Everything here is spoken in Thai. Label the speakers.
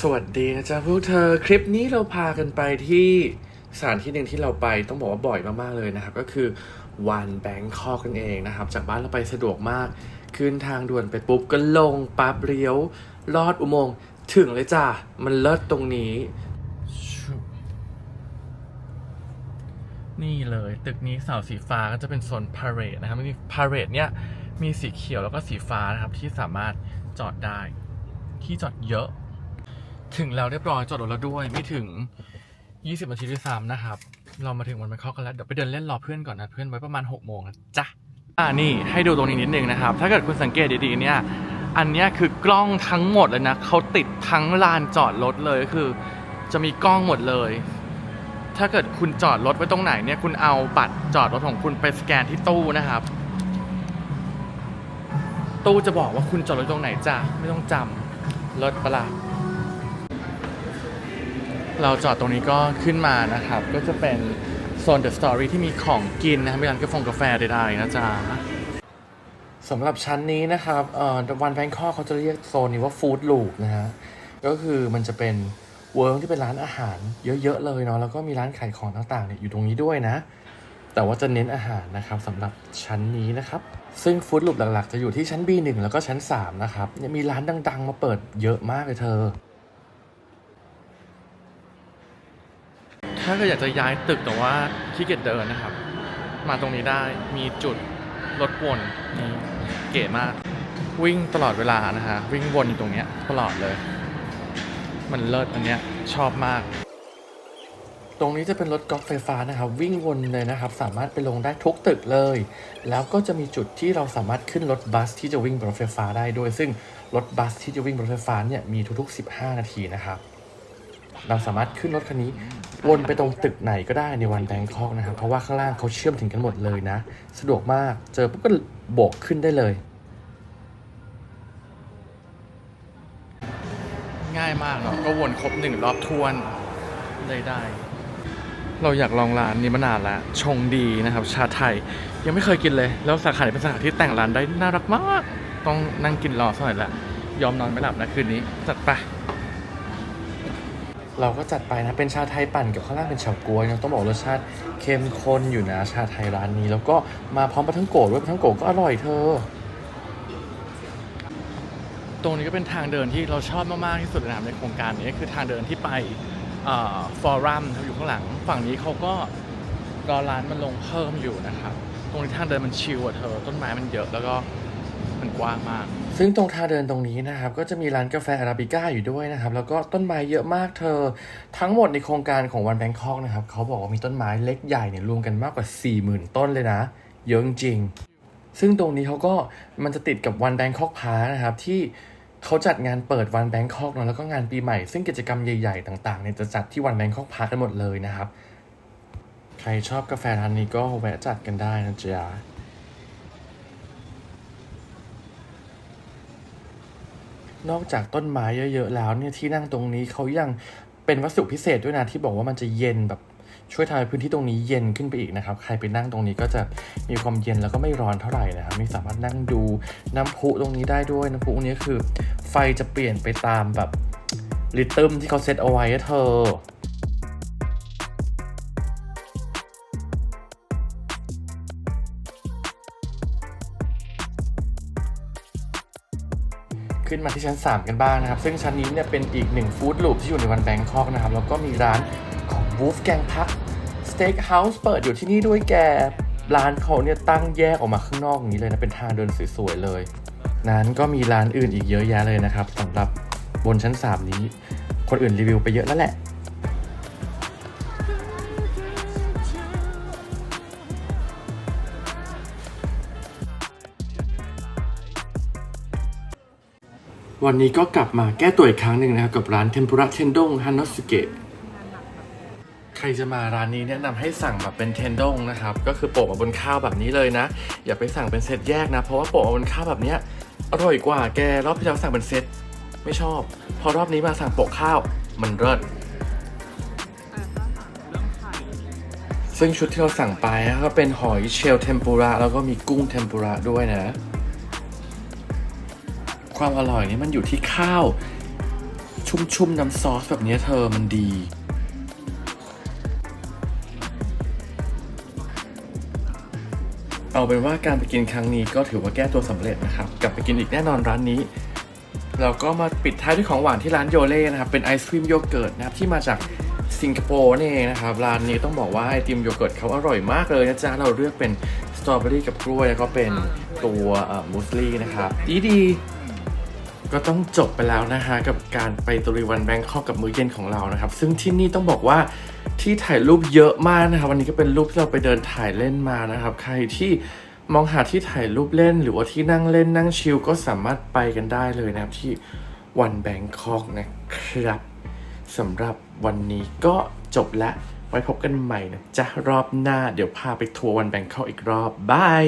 Speaker 1: สวัสดีนะจ๊ะพวกเธอคลิปนี้เราพากันไปที่สถานที่หนึ่งที่เราไปต้องบอกว่าบ่อยมากๆเลยนะครับ ก็คือวันแบงคอกนั่นเองนะครับ จากบ้านเราไปสะดวกมาก ขึ้นทางด่วนไปปุ๊บก็ลงปั๊บเลี้ยว ลอดอุโมงค์ถึงเลยจ้ะ มันเลิศตรงนี้ นี่เลยตึกนี้เสาสีฟ้าก็จะเป็นโซนพาเรดนะครับมีพาเรดเนี่ยมีสีเขียวแล้วก็สีฟ้านะครับที่สามารถจอดได้ที่จอดเยอะ ถึงแล้วเรียบร้อยจอดรถแล้วด้วยไม่ถึง 20นาทีด้วยซ้ำนะครับ เรามาถึงวันแบงคอกกันแล้วเดี๋ยวไปเดินเล่นรอเพื่อนก่อนนะเพื่อนไว้ประมาณ6โมงนะจ๊ะอ่านี่ให้ดูตรงนี้นิดนึงนะครับ ถ้าเกิดคุณสังเกตดีๆเนี่ยอันเนี้ยคือกล้องทั้งหมดเลยนะเขาติดทั้งลานจอดรถเลยคือ จะมีกล้องหมดเลย ถ้าเกิดคุณจอดรถไว้ตรงไหนเนี่ยคุณเอาบัตรจอดรถของคุณไปสแกนที่ตู้นะครับ ตู้จะบอกว่าคุณจอดรถตรงไหนจ้ะไม่ต้องจำรถประหลาด เราจอดตรงนี้ก็ขึ้นมานะครับ ก็จะเป็นโซน The Story ที่มีของกินนะครับมีร้านกาแฟกาแฟใดๆนะจ๊ะสำหรับชั้นนี้นะครับเอ่อวันแบงคอกเขาจะเรียกโซนนี้ว่าฟู้ดลูปนะฮะก็คือมันจะเป็นเวิร์กที่เป็นร้านอาหารเยอะๆเลยเนาะแล้วก็มีร้านขายของต่างๆเนี่ยอยู่ตรงนี้ด้วยนะ แต่ว่าจะเน้นอาหารนะครับสำหรับชั้นนี้นะครับ ซึ่งฟู้ดลูปหลักๆ จะอยู่ที่ชั้น B1 แล้วก็ชั้น 3 นะครับเนี่ยมีร้านดัง ๆ มาเปิดเยอะมากเลยเธอ ถ้าเกิดอยากจะย้ายตึกแต่ว่าขี้เกียจเดินนะครับ มาตรงนี้ได้มีจุดรถวนนี่เก๋มาก วิ่งตลอดเวลานะฮะวิ่งวนอยู่ตรงเนี้ยตลอดเลย มันเลิศอันเนี้ยชอบมาก ตรงนี้จะเป็นรถกอล์ฟไฟฟ้านะครับ วิ่งวนเลยนะครับ สามารถไปลงได้ทุกตึกเลย แล้วก็จะมีจุดที่เราสามารถขึ้นรถบัสที่จะวิ่งบนรถไฟฟ้าได้ด้วย ซึ่งรถบัสที่จะวิ่งบนรถไฟฟ้าเนี่ยมีทุกๆ 15 นาทีนะครับ เราสามารถขึ้นรถคันนี้วนไปตรงตึกไหนก็ได้ในวันแบงคอกนะครับ เพราะว่าข้างล่างเขาเชื่อมถึงกันหมดเลยนะ สะดวกมากเจอปุ๊บก็โบกขึ้นได้เลย ง่ายมากเนาะก็วนครบหนึ่งรอบทวนได้ได้ เราอยากลองร้านนี้มานานแล้ว ชงดีนะครับ ชาไทยยังไม่เคยกินเลย แล้วสาขาเป็นสาขาที่แต่งร้านได้น่ารักมาก ต้องนั่งกินรอสักหน่อยละยอมนอนไม่หลับนะคืนนี้จัดไป เราก็จัดไปนะเป็นชาไทยปั่นกับข้างล่างเป็นเฉาก๊วยนะต้องบอกรสชาติเข้มข้นอยู่นะชาไทยร้านนี้ แล้วก็มาพร้อมปลาทั้งโกะด้วยปลาทั้งโกะก็อร่อยเธอ ตรงนี้ก็เป็นทางเดินที่เราชอบมาก ๆ ที่สุดนะในโครงการนี้คือทางเดินที่ไปฟอรัมอยู่ข้างหลัง ฝั่งนี้เขาก็รอร้านมันลงเพิ่มอยู่นะครับ ตรงนี้ทางเดินมันชิลอะเธอ ต้นไม้มันเยอะแล้วก็มันกว้างมาก ซึ่งตรงทางเดินตรงนี้นะครับ ก็จะมีร้านกาแฟอาราบิก้าอยู่ด้วยนะครับ แล้วก็ต้นไม้เยอะมากเธอ ทั้งหมดในโครงการของวันแบงคอกนะครับเขาบอกว่ามีต้นไม้เล็กใหญ่เนี่ยรวมกันมากกว่า 40,000 ต้นเลยนะ เยอะจริง ซึ่งตรงนี้เขาก็มันจะติดกับวันแบงคอกพาร์นะครับที่เขาจัดงานเปิดวันแบงคอกเนอะแล้วก็งานปีใหม่ ซึ่งกิจกรรมใหญ่ๆ ต่างๆเนี่ยจะจัดที่วันแบงคอกพาร์กันหมดเลยนะครับ ใครชอบกาแฟร้านนี้ก็แวะจัดกันได้นะจ๊ะ นอกจากต้นไม้เยอะๆแล้วเนี่ยที่นั่งตรงนี้เขายังเป็นวัสดุพิเศษด้วยนะที่บอกว่ามันจะเย็นแบบช่วยทำให้พื้นที่ตรงนี้เย็นขึ้นไปอีกนะครับ ใครไปนั่งตรงนี้ก็จะมีความเย็นแล้วก็ไม่ร้อนเท่าไหร่นะครับ มีสามารถนั่งดูน้ำพุตรงนี้ได้ด้วย น้ำพุตรงนี้คือ ไฟจะเปลี่ยนไปตามแบบริทึมที่เขาเซตเอาไว้เธอ ขึ้นมาที่ชั้น 3 กันบ้างนะครับ ซึ่งชั้นนี้เนี่ยเป็นอีกหนึ่งฟู้ดลูปที่อยู่ในวันแบงคอกนะครับ แล้วก็มีร้านของวูฟแกงพักสเต็กเฮาส์เปิดอยู่ที่นี่ด้วยแกร้านเขาเนี่ยตั้งแยกออกมาข้างนอกอย่างนี้เลยนะ เป็นทางเดินสวยๆเลย นั้นก็มีร้านอื่นอีกเยอะแยะเลยนะครับสำหรับบนชั้น 3 นี้ คนอื่นรีวิวไปเยอะแล้วแหละ วันนี้ก็กลับมาแก้ตัวอีกครั้งหนึ่งนะครับกับร้านเทมปุระเทนดงฮันนอสเกะใครจะมาร้านนี้แนะนำให้สั่งแบบเป็นเทนดงนะครับก็คือโปะมาบนข้าวแบบนี้เลยนะ อย่าไปสั่งเป็นเซตแยกนะ เพราะว่าโปะมาบนข้าวแบบเนี้ยอร่อยกว่าแกรอบที่เราสั่งเป็นเซตไม่ชอบ พอรอบนี้มาสั่งโปะข้าวมันเลิศซึ่งชุดที่เราสั่งไปก็เป็นหอยเชลล์เทมปุระแล้วก็มีกุ้งเทมปุระด้วยนะ ความอร่อยนี่มันอยู่ที่ข้าว ชุ่มๆน้ำซอสแบบนี้เธอมันดีเอาเป็นว่าการไปกินครั้งนี้ก็ถือว่าแก้ตัวสำเร็จนะครับ กลับไปกินอีกแน่นอนร้านนี้แล้วก็มาปิดท้ายด้วยของหวานที่ร้านโยเล่นะครับ เป็นไอศครีมโยเกิร์ตนะครับที่มาจากสิงคโปร์นี่เองนะครับ ร้านนี้ต้องบอกว่าไอติมโยเกิร์ตเขาอร่อยมากเลยนะจ๊ะ เราเลือกเป็นสตรอเบอรี่กับกล้วยแล้วก็เป็นตัวมูสลี่นะครับ ดีดี ก็ต้องจบไปแล้วนะฮะกับการไปตะลุยวันแบงคอกกับมื้อเย็นของเรานะครับ ซึ่งที่นี่ต้องบอกว่าที่ถ่ายรูปเยอะมากนะครับ วันนี้ก็เป็นรูปที่เราไปเดินถ่ายเล่นมานะครับ ใครที่มองหาที่ถ่ายรูปเล่น หรือว่าที่นั่งเล่นนั่งชิลก็สามารถไปกันได้เลยนะครับที่วันแบงคอกนะครับสำหรับวันนี้ก็จบแล้วไว้พบกันใหม่นะจ๊ะรอบหน้าเดี๋ยวพาไปทัวร์วันแบงคอกอีกรอบบาย